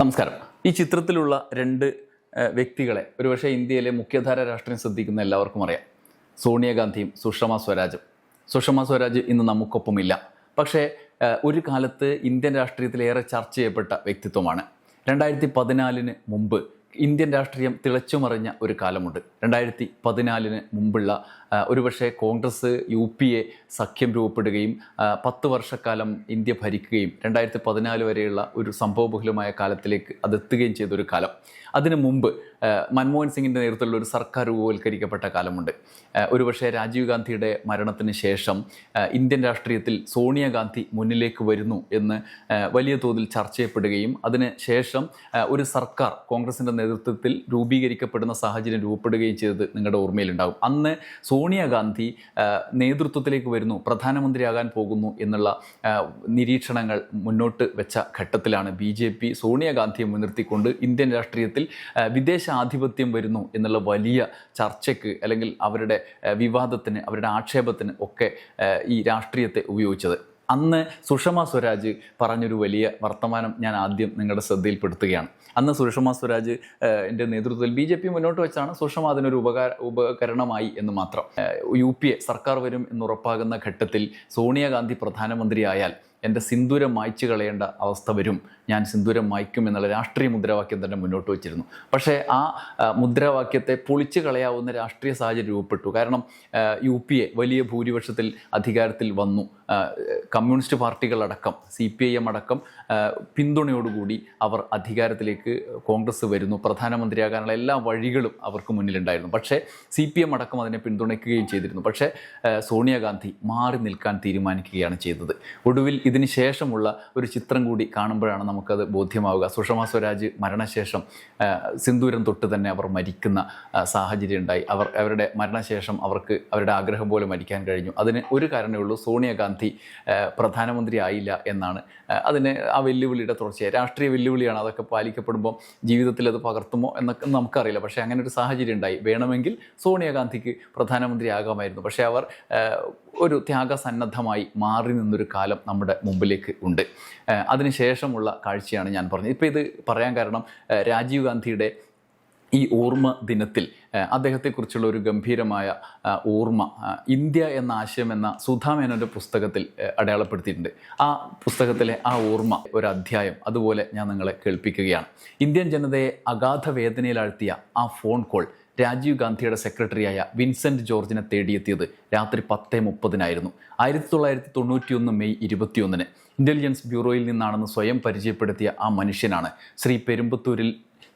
നമസ്കാരം. ഈ ചിത്രത്തിലുള്ള രണ്ട് വ്യക്തികളെ ഒരുപക്ഷെ ഇന്ത്യയിലെ മുഖ്യധാര രാഷ്ട്രീയം ശ്രദ്ധിക്കുന്ന എല്ലാവർക്കും അറിയാം. സോണിയാഗാന്ധിയും സുഷമ സ്വരാജും. സുഷമ സ്വരാജ് ഇന്ന് നമുക്കൊപ്പമില്ല. പക്ഷേ ഒരു കാലത്ത് ഇന്ത്യൻ രാഷ്ട്രീയത്തിൽ ഏറെ ചർച്ച ചെയ്യപ്പെട്ട വ്യക്തിത്വമാണ്. രണ്ടായിരത്തി പതിനാലിന് മുമ്പ് ഇന്ത്യൻ രാഷ്ട്രീയം തിളച്ചുമറിഞ്ഞ ഒരു കാലമുണ്ട്. രണ്ടായിരത്തി പതിനാലിന് മുമ്പുള്ള ഒരുപക്ഷെ കോൺഗ്രസ് യു പി എ സഖ്യം രൂപപ്പെടുകയും പത്ത് വർഷക്കാലം ഇന്ത്യ ഭരിക്കുകയും രണ്ടായിരത്തി പതിനാല് വരെയുള്ള ഒരു സംഭവബഹുലമായ കാലത്തിലേക്ക് അതെത്തുകയും ചെയ്തൊരു കാലം. അതിനു മുമ്പ് മൻമോഹൻ സിംഗിന്റെ നേതൃത്വത്തിലുള്ള ഒരു സർക്കാർ രൂപവൽക്കരിക്കപ്പെട്ട കാലമുണ്ട്. ഒരുപക്ഷെ രാജീവ് ഗാന്ധിയുടെ മരണത്തിന് ശേഷം ഇന്ത്യൻ രാഷ്ട്രീയത്തിൽ സോണിയാഗാന്ധി മുന്നിലേക്ക് വരുന്നു എന്ന് വലിയ തോതിൽ ചർച്ച ചെയ്യപ്പെടുകയും അതിന് ശേഷം ഒരു സർക്കാർ കോൺഗ്രസിന്റെ നേതൃത്വത്തിൽ രൂപീകരിക്കപ്പെടുന്ന സാഹചര്യം രൂപപ്പെടുകയും ചെയ്തത് നിങ്ങളുടെ ഓർമ്മയിലുണ്ടാകും. അന്ന് സോണിയാഗാന്ധി നേതൃത്വത്തിലേക്ക് വരുന്നു പ്രധാനമന്ത്രിയാകാൻ പോകുന്നു എന്നുള്ള നിരീക്ഷണങ്ങൾ മുന്നോട്ട് വെച്ച ഘട്ടത്തിലാണ് ബി ജെ പി സോണിയാഗാന്ധിയെ മുൻനിർത്തിക്കൊണ്ട് ഇന്ത്യൻ രാഷ്ട്രീയത്തിൽ വിദേശ ആധിപത്യം വരുന്നു എന്നുള്ള വലിയ ചർച്ചയ്ക്ക് അല്ലെങ്കിൽ അവരുടെ വിവാദത്തിന് അവരുടെ ആക്ഷേപത്തിന് ഒക്കെ ഈ രാഷ്ട്രീയത്തെ ഉപയോഗിച്ചത്. അന്ന് സുഷമ സ്വരാജ് പറഞ്ഞൊരു വലിയ വർത്തമാനം ഞാൻ ആദ്യം നിങ്ങളുടെ ശ്രദ്ധയിൽപ്പെടുത്തുകയാണ്. അന്ന് സുഷമ സ്വരാജ് എന്റെ നേതൃത്വത്തിൽ ബി ജെ പി മുന്നോട്ട് വെച്ചാണ് സുഷമ അതിനൊരു ഉപകാര ഉപകരണമായി എന്ന് മാത്രം. യു പി എ സർക്കാർ വരും എന്നുറപ്പാകുന്ന ഘട്ടത്തിൽ സോണിയാഗാന്ധി പ്രധാനമന്ത്രിയായാൽ എന്റെ സിന്ദൂരം മായ്ച്ചു കളയേണ്ട അവസ്ഥ വരും. ഞാൻ സിന്ദൂരം മായ്ക്കും എന്നുള്ള രാഷ്ട്രീയ മുദ്രാവാക്യം തന്നെ മുന്നോട്ട് വച്ചിരുന്നു. പക്ഷേ ആ മുദ്രാവാക്യത്തെ പൊളിച്ചു കളയാവുന്ന രാഷ്ട്രീയ സാഹചര്യം രൂപപ്പെട്ടു. കാരണം യു പി എ വലിയ ഭൂരിപക്ഷത്തിൽ അധികാരത്തിൽ വന്നു. കമ്മ്യൂണിസ്റ്റ് പാർട്ടികളടക്കം സി പി ഐ എം അടക്കം പിന്തുണയോടുകൂടി അവർ അധികാരത്തിലേക്ക് കോൺഗ്രസ് വരുന്നു. പ്രധാനമന്ത്രിയാകാനുള്ള എല്ലാ വഴികളും അവർക്ക് മുന്നിലുണ്ടായിരുന്നു. പക്ഷേ സി പി എം അടക്കം അതിനെ പിന്തുണയ്ക്കുകയും ചെയ്തിരുന്നു. പക്ഷേ സോണിയാഗാന്ധി മാറി നിൽക്കാൻ തീരുമാനിക്കുകയാണ് ചെയ്തത്. ഒടുവിൽ ഇതിന് ശേഷമുള്ള ഒരു ചിത്രം കൂടി കാണുമ്പോഴാണ് നമുക്കത് ബോധ്യമാവുക. സുഷമ സ്വരാജ് മരണശേഷം സിന്ദൂരം തൊട്ട് തന്നെ അവർ മരിക്കുന്ന സാഹചര്യം ഉണ്ടായി. അവർ അവരുടെ മരണശേഷം അവർക്ക് അവരുടെ ആഗ്രഹം പോലെ മരിക്കാൻ കഴിഞ്ഞു. അതിന് ഒരു കാരണമേ ഉള്ളൂ സോണിയാഗാന്ധി പ്രധാനമന്ത്രി ആയില്ല എന്നാണ്. അതിന് ആ വെല്ലുവിളിയുടെ തുടർച്ചയായി. രാഷ്ട്രീയ വെല്ലുവിളിയാണ് അതൊക്കെ പാലിക്കപ്പെടുമ്പോൾ ജീവിതത്തിൽ അത് പകർത്തുമോ എന്നൊക്കെ നമുക്കറിയില്ല. പക്ഷേ അങ്ങനെ ഒരു സാഹചര്യം ഉണ്ടായി. വേണമെങ്കിൽ സോണിയാഗാന്ധിക്ക് പ്രധാനമന്ത്രി ആകാമായിരുന്നു. പക്ഷേ അവർ ഒരു ത്യാഗസന്നദ്ധമായി മാറി നിന്നൊരു കാലം നമ്മുടെ മുമ്പിലേക്ക് ഉണ്ട്. അതിനുശേഷമുള്ള കാഴ്ചയാണ് ഞാൻ പറഞ്ഞത്. ഇപ്പോൾ ഇത് പറയാൻ കാരണം രാജീവ് ഗാന്ധിയുടെ ഈ ഓർമ്മ ദിനത്തിൽ അദ്ദേഹത്തെക്കുറിച്ചുള്ള ഒരു ഗംഭീരമായ ഓർമ്മ ഇന്ത്യ എന്ന ആശയം എന്ന സുധാ മേനോന്റെ പുസ്തകത്തിൽ അടയാളപ്പെടുത്തിയിട്ടുണ്ട്. ആ പുസ്തകത്തിലെ ആ ഓർമ്മ ഒരു അധ്യായം അതുപോലെ ഞാൻ നിങ്ങളെ കേൾപ്പിക്കുകയാണ്. ഇന്ത്യൻ ജനതയെ അഗാധ വേദനയിലാഴ്ത്തിയ ആ ഫോൺ കോൾ രാജീവ് ഗാന്ധിയുടെ സെക്രട്ടറിയായ വിൻസെന്റ് ജോർജിനെ തേടിയെത്തിയത് രാത്രി പത്ത് മുപ്പതിനായിരുന്നു. ആയിരത്തി തൊള്ളായിരത്തി തൊണ്ണൂറ്റി ഒന്ന് മെയ് ഇരുപത്തിയൊന്നിന് ഇന്റലിജൻസ് ബ്യൂറോയിൽ നിന്നാണെന്ന് സ്വയം പരിചയപ്പെടുത്തിയ ആ മനുഷ്യനാണ് ശ്രീ പെരുമ്പത്തൂരിൽ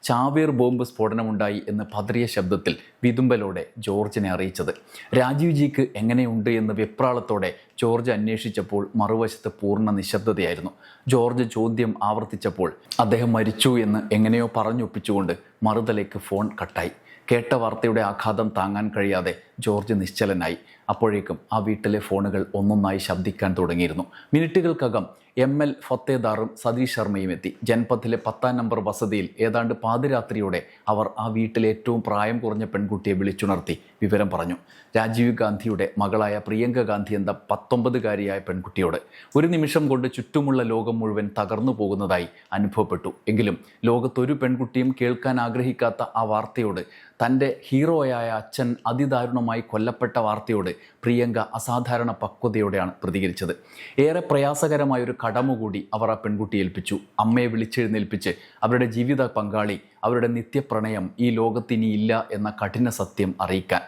ചാവേർ ബോംബ് സ്ഫോടനമുണ്ടായി എന്ന് പതറിയ ശബ്ദത്തിൽ വിതുമ്പലോടെ ജോർജിനെ അറിയിച്ചത്. രാജീവ് ജിക്ക് എങ്ങനെയുണ്ട് എന്ന് വെപ്രാളത്തോടെ ജോർജ് അന്വേഷിച്ചപ്പോൾ മറുവശത്ത് പൂർണ നിശബ്ദതയായിരുന്നു. ജോർജ് ചോദ്യം ആവർത്തിച്ചപ്പോൾ അദ്ദേഹം മരിച്ചു എന്ന് എങ്ങനെയോ പറഞ്ഞൊപ്പിച്ചുകൊണ്ട് മറുതലേക്ക് ഫോൺ കട്ടായി. കേട്ട വാർത്തയുടെ ആഘാതം താങ്ങാൻ കഴിയാതെ ജോർജ് നിശ്ചലനായി. അപ്പോഴേക്കും ആ വീട്ടിലെ ഫോണുകൾ ഒന്നൊന്നായി ശബ്ദിക്കാൻ തുടങ്ങിയിരുന്നു. മിനിറ്റുകൾക്കകം എം എൽ ഫത്തേദാറും സതീഷ് ശർമ്മയും എത്തി. ജൻപഥിലെ പത്താം നമ്പർ വസതിയിൽ ഏതാണ്ട് പാതിരാത്രിയോടെ അവർ ആ വീട്ടിലെ ഏറ്റവും പ്രായം കുറഞ്ഞ പെൺകുട്ടിയെ വിളിച്ചുണർത്തി വിവരം പറഞ്ഞു. രാജീവ് ഗാന്ധിയുടെ മകളായ പ്രിയങ്ക ഗാന്ധി എന്ന പത്തൊമ്പതുകാരിയായ പെൺകുട്ടിയോട്. ഒരു നിമിഷം കൊണ്ട് ചുറ്റുമുള്ള ലോകം മുഴുവൻ തകർന്നു പോകുന്നതായി അനുഭവപ്പെട്ടു. എങ്കിലും ലോകത്തൊരു പെൺകുട്ടിയും കേൾക്കാൻ ആഗ്രഹിക്കാത്ത ആ വാർത്തയോട് തന്റെ ഹീറോയായ അച്ഛൻ അതിദാരുണമായി കൊല്ലപ്പെട്ട വാർത്തയോട് പ്രിയങ്ക അസാധാരണ പക്വതയോടെയാണ് പ്രതികരിച്ചത്. ഏറെ പ്രയാസകരമായ ഒരു കടമ കൂടി അവർ ആ പെൺകുട്ടിയെ ഏൽപ്പിച്ചു. അമ്മയെ വിളിച്ചെഴുന്നേൽപ്പിച്ച് അവരുടെ ജീവിത പങ്കാളി അവരുടെ നിത്യപ്രണയം ഈ ലോകത്തിനി ഇല്ല എന്ന കഠിന സത്യം അറിയിക്കാൻ.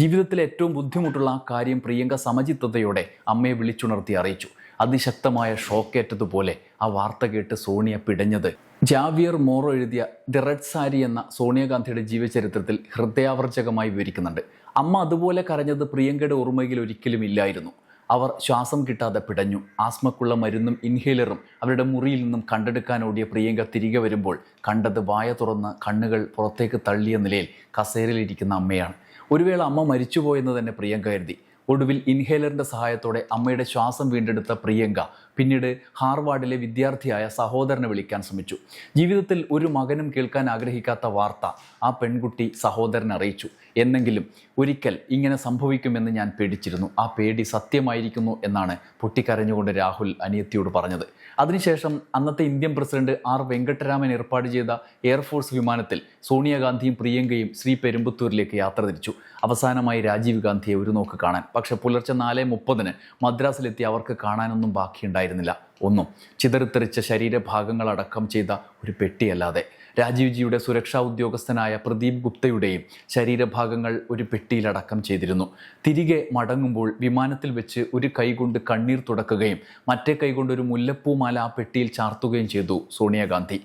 ജീവിതത്തിലെ ഏറ്റവും ബുദ്ധിമുട്ടുള്ള ആ കാര്യം പ്രിയങ്ക സമചിത്തതയോടെ അമ്മയെ വിളിച്ചുണർത്തി അറിയിച്ചു. അതിശക്തമായ ഷോക്കേറ്റതുപോലെ ആ വാർത്ത കേട്ട് സോണിയ പിടഞ്ഞത് ജാവിയർ മോറോ എഴുതിയ ദി റെഡ് സാരി എന്ന സോണിയാഗാന്ധിയുടെ ജീവചരിത്രത്തിൽ ഹൃദയാവർജകമായി വിവരിക്കുന്നുണ്ട്. അമ്മ അതുപോലെ കരഞ്ഞത് പ്രിയങ്കയുടെ ഓർമ്മയിൽ ഒരിക്കലും ഇല്ലായിരുന്നു. അവർ ശ്വാസം കിട്ടാതെ പിടഞ്ഞു. ആസ്മക്കുള്ള മരുന്നും ഇൻഹേലറും അവരുടെ മുറിയിൽ നിന്നും കണ്ടെടുക്കാൻ ഓടിയ പ്രിയങ്ക തിരികെ വരുമ്പോൾ കണ്ടത് വായ തുറന്ന് കണ്ണുകൾ പുറത്തേക്ക് തള്ളിയ നിലയിൽ കസേരയിലിരിക്കുന്ന അമ്മയാണ്. ഒരുവേള അമ്മ മരിച്ചുപോയെന്ന് തന്നെ പ്രിയങ്ക കരുതി. ഒടുവിൽ ഇൻഹേലറിന്റെ സഹായത്തോടെ അമ്മയുടെ ശ്വാസം വീണ്ടെടുത്ത പ്രിയങ്ക പിന്നീട് ഹാർവാർഡിലെ വിദ്യാർത്ഥിയായ സഹോദരനെ വിളിക്കാൻ ശ്രമിച്ചു. ജീവിതത്തിൽ ഒരു മകനും കേൾക്കാൻ ആഗ്രഹിക്കാത്ത വാർത്ത ആ പെൺകുട്ടി സഹോദരനെ അറിയിച്ചു. എന്നെങ്കിലും ഒരിക്കൽ ഇങ്ങനെ സംഭവിക്കുമെന്ന് ഞാൻ പേടിച്ചിരുന്നു. ആ പേടി സത്യമായിരിക്കുന്നു എന്നാണ് പൊട്ടിക്കരഞ്ഞുകൊണ്ട് രാഹുൽ അനിയത്തിയോട് പറഞ്ഞത്. അതിനുശേഷം അന്നത്തെ ഇന്ത്യൻ പ്രസിഡന്റ് ആർ വെങ്കട്ടരാമൻ ഏർപ്പാട് ചെയ്ത എയർഫോഴ്സ് വിമാനത്തിൽ സോണിയാഗാന്ധിയും പ്രിയങ്കയും ശ്രീ പെരുമ്പത്തൂരിലേക്ക് യാത്ര തിരിച്ചു. അവസാനമായി രാജീവ് ഗാന്ധിയെ ഒരു നോക്ക് കാണാൻ. പക്ഷെ പുലർച്ചെ നാല് മുപ്പതിന് മദ്രാസിലെത്തി അവർക്ക് കാണാനൊന്നും ബാക്കിയുണ്ടായിരുന്നില്ല. ഒന്നും. ചിതറിത്തെറിച്ച ശരീരഭാഗങ്ങളടക്കം ചെയ്ത ഒരു പെട്ടിയല്ലാതെ. രാജീവ്ജിയുടെ സുരക്ഷാ ഉദ്യോഗസ്ഥനായ പ്രദീപ് ഗുപ്തയുടെയും ശരീരഭാഗങ്ങൾ ഒരു പെട്ടിയിലടക്കം ചെയ്തിരുന്നു. തിരികെ മടങ്ങുമ്പോൾ വിമാനത്തിൽ വെച്ച് ഒരു കൈകൊണ്ട് കണ്ണീർ തുടക്കുകയും മറ്റേ കൈകൊണ്ട് ഒരു മുല്ലപ്പൂമാല ആ പെട്ടിയിൽ ചാർത്തുകയും ചെയ്തു സോണിയാഗാന്ധി.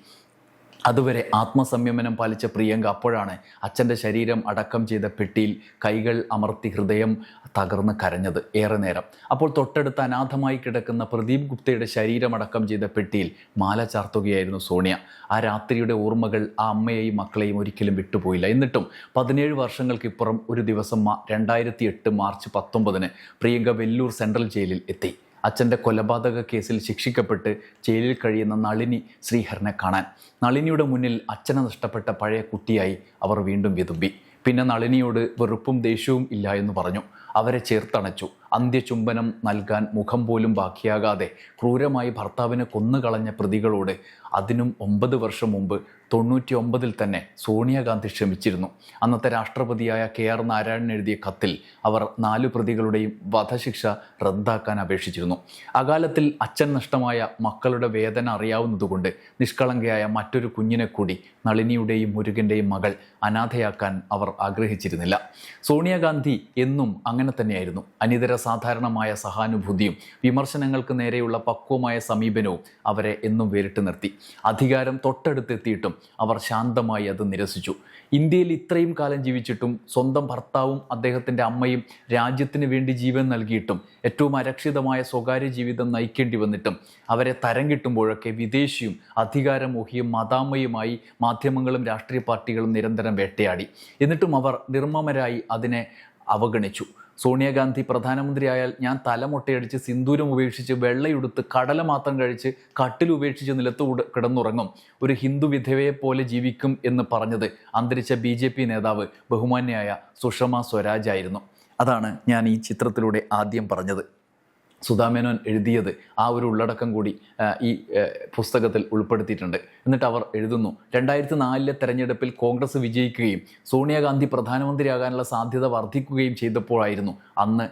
അതുവരെ ആത്മസംയമനം പാലിച്ച പ്രിയങ്ക അപ്പോഴാണ് അച്ഛന്റെ ശരീരം അടക്കം ചെയ്ത പെട്ടിയിൽ കൈകൾ അമർത്തി ഹൃദയം തകർന്ന് കരഞ്ഞത് ഏറെ നേരം. അപ്പോൾ തൊട്ടടുത്ത് അനാഥമായി കിടക്കുന്ന പ്രദീപ് ഗുപ്തയുടെ ശരീരം അടക്കം ചെയ്ത പെട്ടിയിൽ മാല ചാർത്തുകയായിരുന്നു സോണിയ. ആ രാത്രിയുടെ ഓർമ്മകൾ ആ അമ്മയെയും മക്കളെയും ഒരിക്കലും വിട്ടുപോയില്ല. എന്നിട്ടും പതിനേഴ് വർഷങ്ങൾക്കിപ്പുറം ഒരു ദിവസം രണ്ടായിരത്തി എട്ട് മാർച്ച് പത്തൊമ്പതിന് പ്രിയങ്ക വെല്ലൂർ സെൻട്രൽ ജയിലിൽ എത്തി. അച്ഛന്റെ കൊലപാതക കേസിൽ ശിക്ഷിക്കപ്പെട്ട് ജയിലിൽ കഴിയുന്ന നളിനി ശ്രീഹരനെ കാണാൻ. നളിനിയുടെ മുന്നിൽ അച്ഛനെ നഷ്ടപ്പെട്ട പഴയ കുട്ടിയായി അവർ വീണ്ടും വിതുമ്പി. പിന്നെ നളിനിയോട് വെറുപ്പും ദേഷ്യവും ഇല്ല എന്ന് പറഞ്ഞു. അവരെ ചേർത്തണച്ചു. അന്ത്യചുംബനം നൽകാൻ മുഖം പോലും ബാക്കിയാകാതെ ക്രൂരമായി ഭർത്താവിനെ കൊന്നുകളഞ്ഞ പ്രതികളോട് അതിനും ഒമ്പത് വർഷം മുമ്പ് തൊണ്ണൂറ്റി ഒമ്പതിൽ തന്നെ സോണിയാഗാന്ധി ക്ഷമിച്ചിരുന്നു. അന്നത്തെ രാഷ്ട്രപതിയായ കെ ആർ നാരായണൻ എഴുതിയ കത്തിൽ അവർ നാലു പ്രതികളുടെയും വധശിക്ഷ റദ്ദാക്കാൻ അപേക്ഷിച്ചിരുന്നു. അകാലത്തിൽ അച്ഛൻ നഷ്ടമായ മക്കളുടെ വേദന അറിയാവുന്നതുകൊണ്ട് നിഷ്കളങ്കയായ മറ്റൊരു കുഞ്ഞിനെ കൂടി നളിനിയുടെയും മുരുകന്റെയും മകൾ അനാഥയാക്കാൻ അവർ ആഗ്രഹിച്ചിരുന്നില്ല. സോണിയാഗാന്ധി എന്നും അങ്ങനെ തന്നെയായിരുന്നു. അനിതര സാധാരണമായ സഹാനുഭൂതിയും വിമർശനങ്ങൾക്ക് നേരെയുള്ള പക്വമായ സമീപനവും അവരെ എന്നും വേറിട്ട് നിർത്തി. അധികാരം തൊട്ടടുത്തെത്തിയിട്ടും അവർ ശാന്തമായി അത് നിരസിച്ചു. ഇന്ത്യയിൽ ഇത്രയും കാലം ജീവിച്ചിട്ടും സ്വന്തം ഭർത്താവും അദ്ദേഹത്തിന്റെ അമ്മയും രാജ്യത്തിന് വേണ്ടി ജീവൻ നൽകിയിട്ടും ഏറ്റവും അരക്ഷിതമായ സ്വകാര്യ ജീവിതം നയിക്കേണ്ടി വന്നിട്ടും അവരെ തരം കിട്ടുമ്പോഴൊക്കെ വിദേശിയും അധികാരമോഹിയും മതാമയുമായി മാധ്യമങ്ങളും രാഷ്ട്രീയ പാർട്ടികളും നിരന്തരം വേട്ടയാടി. എന്നിട്ടും അവർ നിർമ്മമരായി അതിനെ അവഗണിച്ചു. സോണിയാഗാന്ധി പ്രധാനമന്ത്രിയായാൽ ഞാൻ തലമൊട്ടയടിച്ച് സിന്ദൂരം ഉപേക്ഷിച്ച് വെള്ളയുടുത്ത് കടല മാത്രം കഴിച്ച് കട്ടിൽ ഉപേക്ഷിച്ച് നിലത്ത് കിടന്നുറങ്ങും. ഒരു ഹിന്ദു വിധവയെ പോലെ ജീവിക്കും എന്ന് പറഞ്ഞത് അന്തരിച്ച ബി ജെ പി നേതാവ് ബഹുമാന്യായ സുഷമ സ്വരാജ് ആയിരുന്നു അതാണ് ഞാൻ ഈ ചിത്രത്തിലൂടെ ആദ്യം പറഞ്ഞത്. സുധാമേനോൻ എഴുതിയത് ആ ഒരു ഉള്ളടക്കം കൂടി ഈ പുസ്തകത്തിൽ ഉൾപ്പെടുത്തിയിട്ടുണ്ട്. എന്നിട്ട് അവർ എഴുതുന്നു രണ്ടായിരത്തി നാലിലെ തെരഞ്ഞെടുപ്പിൽ കോൺഗ്രസ് വിജയിക്കുകയും സോണിയാഗാന്ധി പ്രധാനമന്ത്രിയാകാനുള്ള സാധ്യത വർദ്ധിക്കുകയും ചെയ്തപ്പോഴായിരുന്നു അന്ന്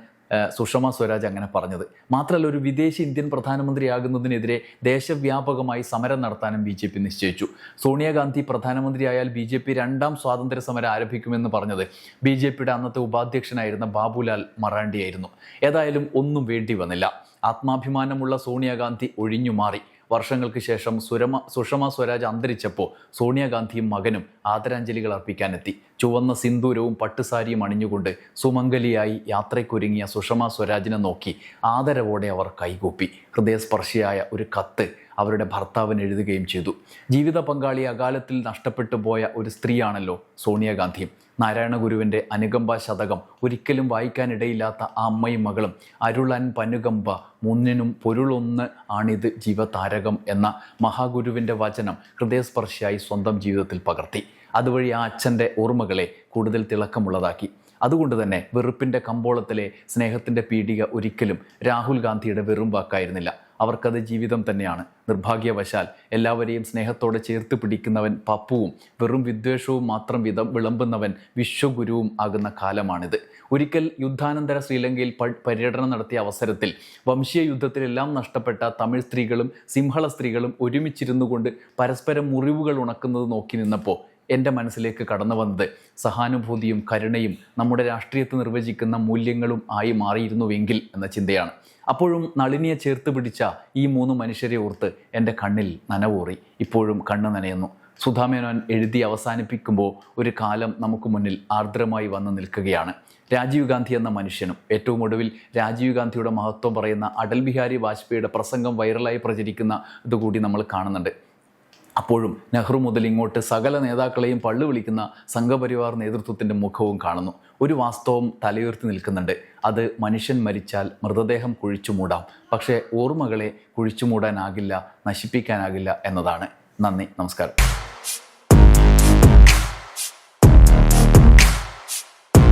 സുഷമ സ്വരാജ് അങ്ങനെ പറഞ്ഞത്. മാത്രമല്ല ഒരു വിദേശ ഇന്ത്യൻ പ്രധാനമന്ത്രിയാകുന്നതിനെതിരെ ദേശവ്യാപകമായി സമരം നടത്താനും ബി ജെ പി നിശ്ചയിച്ചു. സോണിയാഗാന്ധി പ്രധാനമന്ത്രിയായാൽ ബി ജെ പി രണ്ടാം സ്വാതന്ത്ര്യ സമരം ആരംഭിക്കുമെന്ന് പറഞ്ഞത് ബി ജെ പിയുടെ അന്നത്തെ ഉപാധ്യക്ഷനായിരുന്ന ബാബുലാൽ മറാണ്ടിയായിരുന്നു. ഏതായാലും ഒന്നും വേണ്ടി വന്നില്ല. ആത്മാഭിമാനമുള്ള സോണിയാഗാന്ധി ഒഴിഞ്ഞു മാറി. വർഷങ്ങൾക്ക് ശേഷം സുരമ സുഷമ സ്വരാജ് അന്തരിച്ചപ്പോൾ സോണിയാഗാന്ധിയും മകനും ആദരാഞ്ജലികൾ അർപ്പിക്കാനെത്തി. ചുവന്ന സിന്ദൂരവും പട്ടുസാരിയും അണിഞ്ഞുകൊണ്ട് സുമംഗലിയായി യാത്രയ്ക്കൊരുങ്ങിയ സുഷമ സ്വരാജിനെ നോക്കി ആദരവോടെ അവർ കൈകൂപ്പി. ഹൃദയസ്പർശിയായ ഒരു കത്ത് അവരുടെ ഭർത്താവിന് എഴുതുകയും ചെയ്തു. ജീവിത പങ്കാളി അകാലത്തിൽ നഷ്ടപ്പെട്ടു പോയ ഒരു സ്ത്രീയാണല്ലോ സോണിയാഗാന്ധി നാരായണ ഗുരുവിന്റെ അനുകമ്പ ശതകം ഒരിക്കലും വായിക്കാനിടയില്ലാത്ത ആ അമ്മയും മകളും അരുളൻ പനുകമ്പ മുന്നിനും പൊരുളൊന്ന് ആണിത് ജീവതാരകം എന്ന മഹാഗുരുവിന്റെ വചനം ഹൃദയസ്പർശിയായി സ്വന്തം ജീവിതത്തിൽ പകർത്തി. അതുവഴി ആ അച്ഛന്റെ ഓർമ്മകളെ കൂടുതൽ തിളക്കമുള്ളതാക്കി. അതുകൊണ്ട് തന്നെ വെറുപ്പിന്റെ കമ്പോളത്തിലെ സ്നേഹത്തിന്റെ പീഡിക ഒരിക്കലും രാഹുൽ ഗാന്ധിയുടെ വെറും വാക്കായിരുന്നില്ല. അവർക്കത് ജീവിതം തന്നെയാണ്. നിർഭാഗ്യവശാൽ എല്ലാവരെയും സ്നേഹത്തോടെ ചേർത്ത് പിടിക്കുന്നവൻ പപ്പുവും വെറും വിദ്വേഷവും മാത്രം വിധം വിളമ്പുന്നവൻ വിശ്വഗുരുവും ആകുന്ന കാലമാണിത്. ഒരിക്കൽ യുദ്ധാനന്തര ശ്രീലങ്കയിൽ പര്യടനം നടത്തിയ അവസരത്തിൽ വംശീയ യുദ്ധത്തിലെല്ലാം നഷ്ടപ്പെട്ട തമിഴ് സ്ത്രീകളും സിംഹള സ്ത്രീകളും ഒരുമിച്ചിരുന്നു കൊണ്ട് പരസ്പരം മുറിവുകൾ ഉണക്കുന്നത് നോക്കി നിന്നപ്പോൾ എന്റെ മനസ്സിലേക്ക് കടന്നു വന്നത്. സഹാനുഭൂതിയും കരുണയും നമ്മുടെ രാഷ്ട്രീയത്തെ നിർവചിക്കുന്ന മൂല്യങ്ങളും ആയി മാറിയിരുന്നുവെങ്കിൽ എന്ന ചിന്തയാണ്. അപ്പോഴും നളിനിയെ ചേർത്ത് പിടിച്ച ഈ മൂന്ന് മനുഷ്യരെ ഓർത്ത് എന്റെ കണ്ണിൽ നനവൂറി. ഇപ്പോഴും കണ്ണ് നനയുന്നു. സുധാമേനോൻ എഴുതി അവസാനിപ്പിക്കുമ്പോൾ ഒരു കാലം നമുക്ക് മുന്നിൽ ആർദ്രമായി വന്നു നിൽക്കുകയാണ്. രാജീവ് ഗാന്ധി എന്ന മനുഷ്യനും ഏറ്റവും ഒടുവിൽ രാജീവ് ഗാന്ധിയുടെ മഹത്വം പറയുന്ന അടൽ ബിഹാരി വാജ്പേയിയുടെ പ്രസംഗം വൈറലായി പ്രചരിക്കുന്ന ഇതുകൂടി നമ്മൾ കാണുന്നുണ്ട്. അപ്പോഴും നെഹ്റു മുതൽ ഇങ്ങോട്ട് സകല നേതാക്കളെയും പള്ളു വിളിക്കുന്ന സംഘപരിവാർ നേതൃത്വത്തിന്റെ മുഖവും കാണുന്നു. ഒരു വാസ്തവം തലയുയർത്തി നിൽക്കുന്നുണ്ട്. അത് മനുഷ്യൻ മരിച്ചാൽ മൃതദേഹം കുഴിച്ചു മൂടാം. പക്ഷേ ഓർമ്മകളെ കുഴിച്ചു മൂടാനാകില്ല നശിപ്പിക്കാനാകില്ല എന്നതാണ്. നന്ദി നമസ്കാരം.